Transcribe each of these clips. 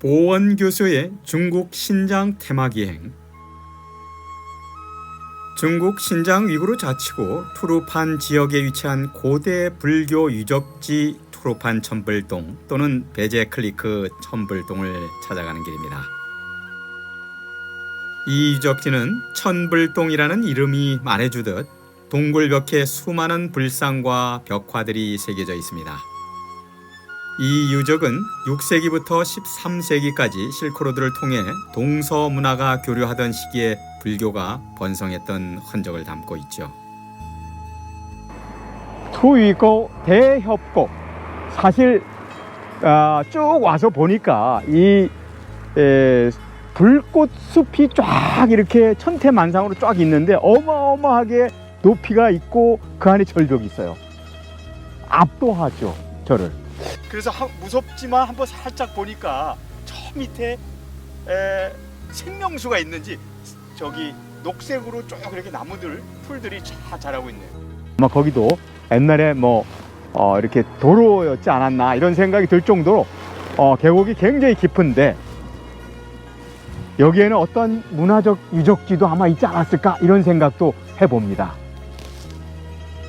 보원 교수의 중국 신장 테마 기행 중국 신장 위구르 자치구 투르판 지역에 위치한 고대 불교 유적지 투르판 천불동 또는 베제클리크 천불동을 찾아가는 길입니다. 이 유적지는 천불동이라는 이름이 말해주듯 동굴 벽에 수많은 불상과 벽화들이 새겨져 있습니다. 이 유적은 6세기부터 13세기까지 실크로드를 통해 동서 문화가 교류하던 시기에 불교가 번성했던 흔적을 담고 있죠. 투위고 대협곡 사실 아, 쭉 와서 보니까 이 에, 불꽃 숲이 쫙 이렇게 천태만상으로 쫙 있는데 어마어마하게 높이가 있고 그 안에 절벽이 있어요. 압도하죠 저를. 그래서 하- 무섭지만 한번 살짝 보니까 저 밑에 에, 생명수가 있는지 저기 녹색으로 쭉 이렇게 나무들 풀들이 쫙 자라고 있네요. 아마 거기도 옛날에 뭐 어, 이렇게 도로였지 않았나 이런 생각이 들 정도로 어, 계곡이 굉장히 깊은데 여기에는 어떤 문화적 유적지도 아마 있지 않았을까 이런 생각도 해봅니다.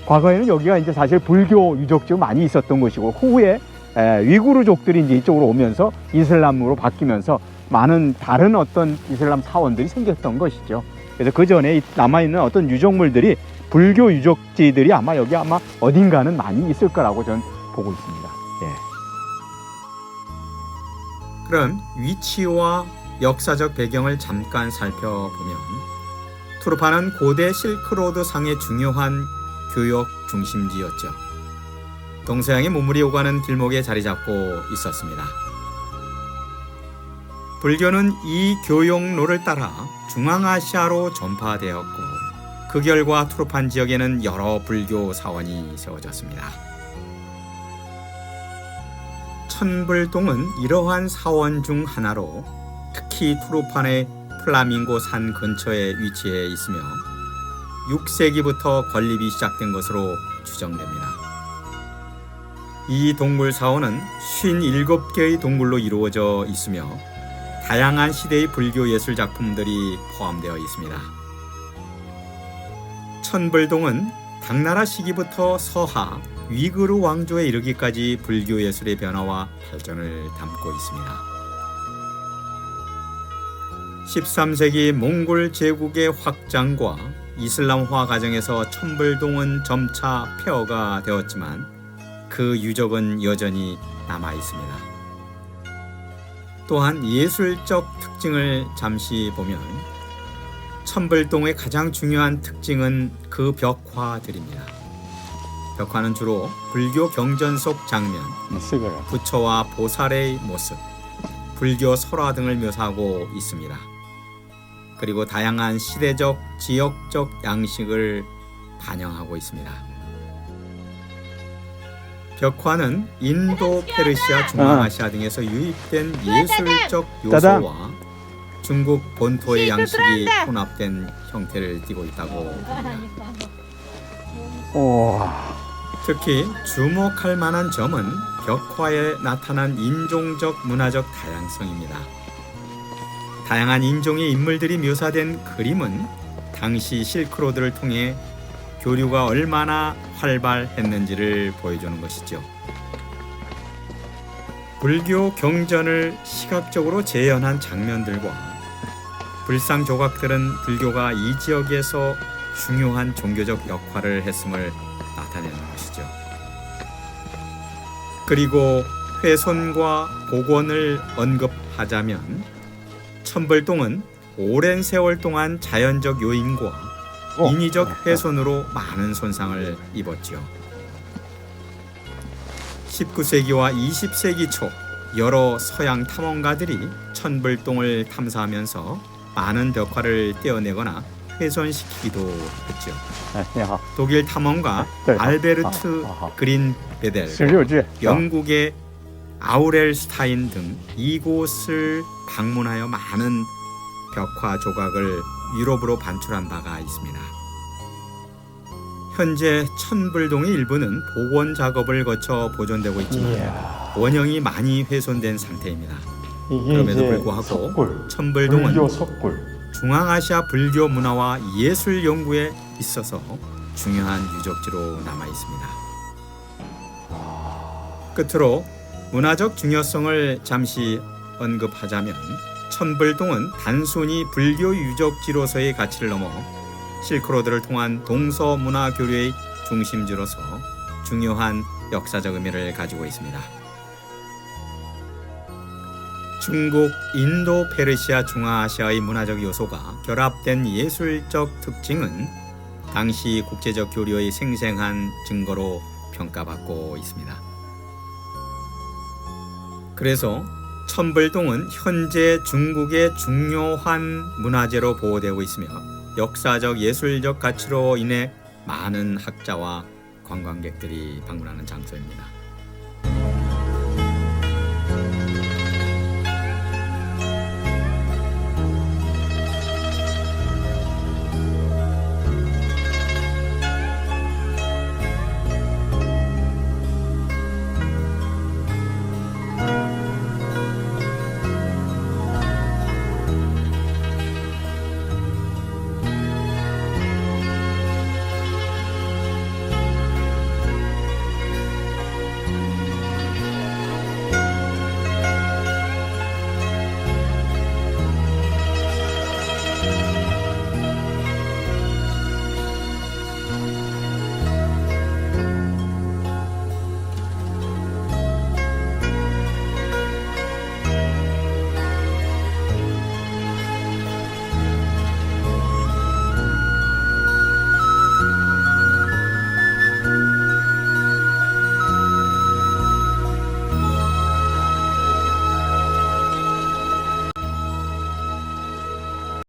과거에는 여기가 이제 사실 불교 유적지가 많이 있었던 곳이고 후에 에, 위구르족들이 이제 이쪽으로 오면서 이슬람으로 바뀌면서 많은 다른 어떤 이슬람 사원들이 생겼던 것이죠. 그래서 그 전에 남아 있는 어떤 유적물들이 불교 유적지들이 아마 여기 아마 어딘가는 많이 있을 거라고 저는 보고 있습니다. 예. 그럼 위치와 역사적 배경을 잠깐 살펴보면 투르파는 고대 실크로드 상의 중요한 교역 중심지였죠. 동서양의 문물이 오가는 길목에 자리 잡고 있었습니다. 불교는 이 교역로를 따라 중앙아시아로 전파되었고 그 결과 투르판 지역에는 여러 불교 사원이 세워졌습니다. 천불동은 이러한 사원 중 하나로 특히 투르판의 플라밍고 산 근처에 위치해 있으며 6세기부터 건립이 시작된 것으로 추정됩니다. 이 동굴 사원은 57개의 동굴로 이루어져 있으며 다양한 시대의 불교 예술 작품들이 포함되어 있습니다. 천불동은 당나라 시기부터 서하 위그르 왕조에 이르기까지 불교 예술의 변화와 발전을 담고 있습니다. 13세기 몽골 제국의 확장과 이슬람화 과정에서 천불동은 점차 폐허가 되었지만 그 유적은 여전히 남아 있습니다. 또한 예술적 특징을 잠시 보면 천불동의 가장 중요한 특징은 그 벽화들입니다. 벽화는 주로 불교 경전 속 장면. 부처와 보살의 모습, 불교 설화 등을 묘사하고 있습니다. 그리고 다양한 시대적, 지역적 양식을 반영하고 있습니다. 벽화는 인도, 페르시아, 중앙아시아 등에서 유입된 예술적 따당. 요소와 중국 본토의 양식이 혼합된 형태를 띠고 있다고 봅니다. 와, 특히 주목할 만한 점은 벽화에 나타난 인종적 문화적 다양성입니다. 다양한 인종의 인물들이 묘사된 그림은 당시 실크로드를 통해 교류가 얼마나 활발했는지를 보여주는 것이죠. 불교 경전을 시각적으로 재현한 장면들과 불상 조각들은 불교가 이 지역에서 중요한 종교적 역할을 했음을 나타내는 것이죠. 그리고 훼손과 복원을 언급하자면 천벌동은 오랜 세월 동안 자연적 요인과 인위적 훼손으로 많은 손상을 입었지요. 19세기와 20세기 초 여러 서양 탐험가들이 천불동을 탐사하면서 많은 벽화를 떼어내거나 훼손시키기도 했죠. 독일 탐험가 알베르트 그린 베델, 영국의 아우렐스타인 등 이곳을 방문하여 많은 벽화 조각을 유럽으로 반출한 바가 있습니다. 현재 천불동의 일부는 복원 작업을 거쳐 보존되고 있지만 이야. 원형이 많이 훼손된 상태입니다. 그럼에도 불구하고 석굴, 천불동은. 중앙아시아 불교 문화와 예술 연구에 있어서 중요한 유적지로 남아 있습니다. 끝으로 문화적 중요성을 잠시 언급하자면 천불동은 단순히 불교 유적지로서의 가치를 넘어 실크로드를 통한 동서 문화 교류의 중심지로서 중요한 역사적 의미를 가지고 있습니다. 중국, 인도, 페르시아, 중앙아시아의 문화적 요소가 결합된 예술적 특징은 당시 국제적 교류의 생생한 증거로 평가받고 있습니다. 그래서 천불동은 현재 중국의 중요한 문화재로 보호되고 있으며 역사적 예술적 가치로 인해 많은 학자와 관광객들이 방문하는 장소입니다.